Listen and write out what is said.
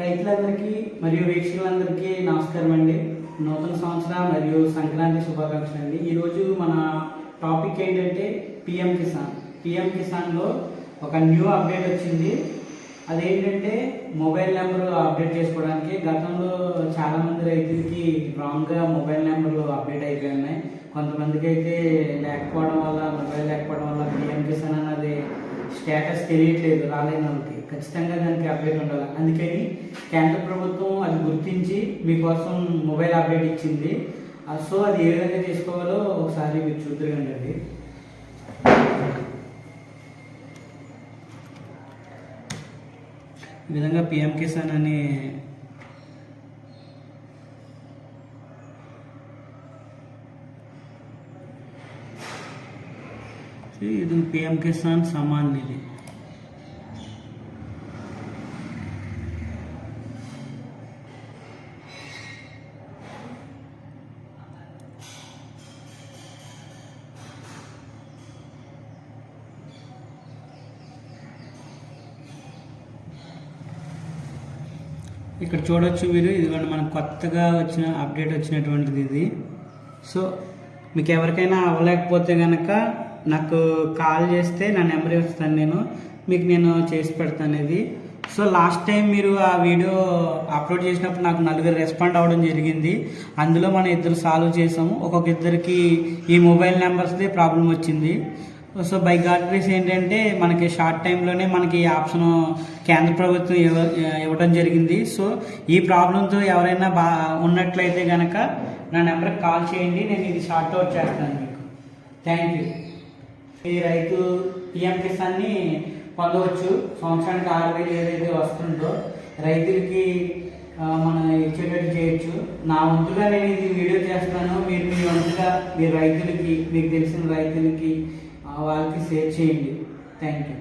రైతులందరికీ మరియు వీక్షకులందరికీ నమస్కారం అండి నూతన సంవత్సరం మరియు సంక్రాంతి శుభాకాంక్షలు అండి. ఈరోజు మన టాపిక్ ఏంటంటే పిఎం కిసాన్. పిఎం కిసాన్లో ఒక న్యూ అప్డేట్ వచ్చింది. అదేంటంటే మొబైల్ నెంబర్ అప్డేట్ చేసుకోవడానికి గతంలో చాలామంది రైతులకి రాంగ్గా మొబైల్ నెంబర్లు అప్డేట్ అయిపోయి ఉన్నాయి. కొంతమందికి అయితే లేకపోవడం వల్ల మొబైల్ లేకపోవడం వల్ల పిఎం కిసాన్ స్టేటస్ తెలియట్లేదు రాలేని వాళ్ళకి ఖచ్చితంగా దానికి అప్డేట్ ఉండాలి. అందుకని కేంద్ర ప్రభుత్వం అది గుర్తించి మీకోసం మొబైల్ అప్డేట్ ఇచ్చింది. సో అది ఏ విధంగా చేసుకోవాలో ఒకసారి మీరు చూద్దరుగండి అది ఈ విధంగా పిఎం కిసాన్ అనే ఇది పిఎం కిసాన్ సమాన్ నిధి. ఇక్కడ చూడొచ్చు మీరు ఇదిగోండి మనకు కొత్తగా వచ్చిన అప్డేట్ వచ్చినటువంటిది ఇది. సో మీకు ఎవరికైనా అవ్వలేకపోతే కనుక నాకు కాల్ చేస్తే నా నెంబర్ ఇస్తాను నేను మీకు నేను చేసి పెడతాను ఇది సో లాస్ట్ టైం మీరు ఆ వీడియో అప్లోడ్ చేసినప్పుడు నాకు నలుగురు రెస్పాండ్ అవ్వడం జరిగింది. అందులో మనం ఇద్దరు సాల్వ్ చేసాము. ఒక్కొక్క ఇద్దరికి ఈ మొబైల్ నెంబర్స్దే ప్రాబ్లం వచ్చింది. సో బై గాడ్ గ్రేస్ ఏంటంటే మనకి షార్ట్ టైంలోనే మనకి ఈ ఆప్షన్ కేంద్ర ప్రభుత్వం ఇవ్వ ఇవ్వడం జరిగింది. సో ఈ ప్రాబ్లంతో ఎవరైనా బా ఉన్నట్లయితే కనుక నా నెంబర్కి కాల్ చేయండి. నేను ఇది షార్ట్ అవుట్ చేస్తాను మీకు. థ్యాంక్ యూ ఈ రైతు పిఎం కిసాన్ని పొందవచ్చు. సంవత్సరానికి ఆరు వేలు ఏదైతే వస్తుందో రైతులకి మనం ఇచ్చేటట్టు చేయొచ్చు. నా వంతుగా నేను ఇది వీడియో చేస్తాను. మీరు మీ వంతుగా మీ రైతులకి మీకు తెలిసిన రైతులకి వాళ్ళకి షేర్ చేయండి. Thank you